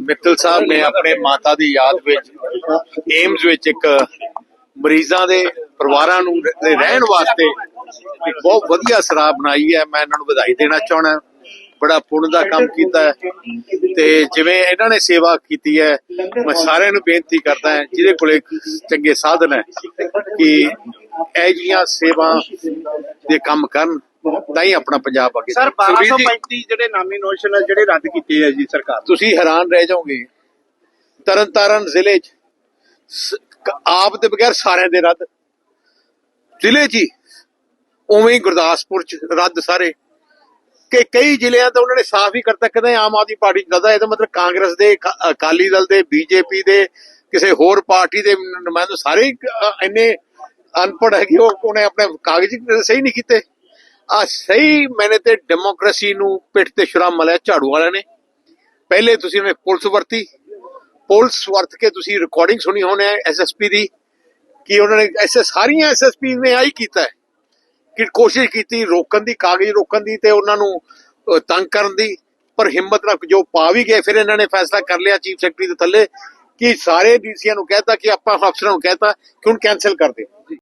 ਮਿੱਤਲ ਸਾਹਿਬ ਨੇ ਆਪਣੇ ਮਾਤਾ ਦੀ ਯਾਦ ਵਿੱਚ, ਏਮਜ਼ ਵਿੱਚ ਇੱਕ ਮਰੀਜ਼ਾਂ ਦੇ ਪਰਿਵਾਰਾਂ ਨੂੰ ਦੇ ਰਹਿਣ ਵਾਸਤੇ ਇੱਕ ਬਹੁਤ ਵਧੀਆ ਸਰਾਹ ਬਣਾਈ ਹੈ। ਮੈਂ ਇਹਨਾਂ ਨੂੰ ਵਧਾਈ ਦੇਣਾ ਚਾਹਣਾ ਬੜਾ ਪੁੰਨ ਦਾ ਕੰਮ ਕੀਤਾ ਹੈ। ਤੇ ਜਿਵੇਂ ਇਹਨਾਂ ਨੇ ਸੇਵਾ ਕੀਤੀ ਹੈ, ਮੈਂ ਸਾਰਿਆਂ ਨੂੰ ਬੇਨਤੀ ਕਰਦਾ ਹਾਂ, ਜਿਹਦੇ ਕੋਲੇ ਚੰਗੇ ਸਾਧਨ ਹੈ ਕਿ ਇਹ ਜੀਆਂ ਸੇਵਾ ਦੇ ਕੰਮ ਕਰਨ। ਤਾਂ ਹੀ ਆਪਣਾ ਪੰਜਾਬ ਅੱਗੇ ਸਰ ਸੁਖਬੀਰ ਜੀ, 1235 ਜਿਹੜੇ ਨਾਮੀਨੇਸ਼ਨ ਹੈ ਜਿਹੜੇ ਰੱਦ ਕੀਤੇ ਹੈ ਜੀ ਸਰਕਾਰ। ਤੁਸੀਂ ਹੈਰਾਨ ਰਹਿ ਜਾਓਗੇ। ਤਰਨਤਾਰਨ ਜ਼ਿਲ੍ਹੇ 'ਚ ਆਪ ਦੇ ਬਗੈਰ ਸਾਰਿਆਂ ਦੇ ਰੱਦ। ਜ਼ਿਲ੍ਹੇ 'ਚ ਉਵੇਂ ਹੀ ਗੁਰਦਾਸਪੁਰ 'ਚ ਰੱਦ ਸਾਰੇ। ਕਿ ਕਈ ਜ਼ਿਲ੍ਹਿਆਂ ਤਾਂ ਉਹਨਾਂ ਨੇ ਸਾਫ਼ ਹੀ ਕਰਤਾ ਕਹਿੰਦੇ ਆਮ ਆਦਮੀ ਪਾਰਟੀ ਰੱਦਾ ਇਹਦਾ ਮਤਲਬ ਕਾਂਗਰਸ ਦੇ ਅਕਾ- ਅਕਾਲੀ ਦਲ ਦੇ ਬੀਜੇਪੀ ਦੇ ਕਿਸੇ ਹੋਰ ਪਾਰਟੀ ਦੇ ਨੁਮਾਇੰਦੇ ਸਾਰੇ ਇੰਨੇ ਅਨਪੜ੍ਹ ਹੈ ਕਿ ਉਹ ਉਹਨੇ ਆਪਣੇ ਕਾਗਜ਼ ਸਹੀ ਨਹੀਂ ਕੀਤੇ। ਆ ਸਹੀ ਮੈਨੇ ਤੇ ਡੈਮੋਕ੍ਰੇਸੀ ਨੂੰ ਪਿੱਠ ਤੇ ਸ਼ੁਰਾ ਮਲਿਆ ਝਾੜੂ ਵਾਲਿਆਂ ਨੇ। ਪਹਿਲੇ ਤੁਸੀਂ ਨੇ ਪੁਲਿਸ ਵਰਤੀ। ਪੁਲਿਸ ਵਰਤ ਕੇ ਤੁਸੀਂ ਰਿਕਾਰਡਿੰਗ ਸੁਣੀ ਹੋਣੀ ਹੈ ਐਸਐਸਪੀ ਦੀ ਕਿ ਉਹਨਾਂ ਨੇ ਐਸੇ ਸਾਰੀਆਂ ਐਸਐਸਪੀ ਨੇ ਆਹੀ ਕੀਤਾ ਹੈ ਕਿ ਕੋਸ਼ਿਸ਼ ਕੀਤੀ ਰੋਕਣ ਦੀ, ਕਾਗਜ਼ ਰੋਕਣ ਦੀ ਤੇ ਉਹਨਾਂ ਨੂੰ ਤੰਗ ਕਰਨ ਦੀ। ਪਰ ਹਿੰਮਤ ਰੱਖ ਜੋ ਪਾ ਵੀ ਗਏ, ਫਿਰ ਇਹਨਾਂ ਨੇ ਫੈਸਲਾ ਕਰ ਲਿਆ ਚੀਫ ਸੈਕਟਰੀ ਦੇ ਥੱਲੇ ਕਿ ਸਾਰੇ ਡੀਸੀਆਂ ਨੂੰ ਕਹਿਤਾ ਕਿ ਆਪਾਂ ਅਫਸਰਾਂ ਨੂੰ ਕਹਿਤਾ ਕਿ ਹੁਣ ਕੈਨਸਲ ਕਰ ਦਿਓ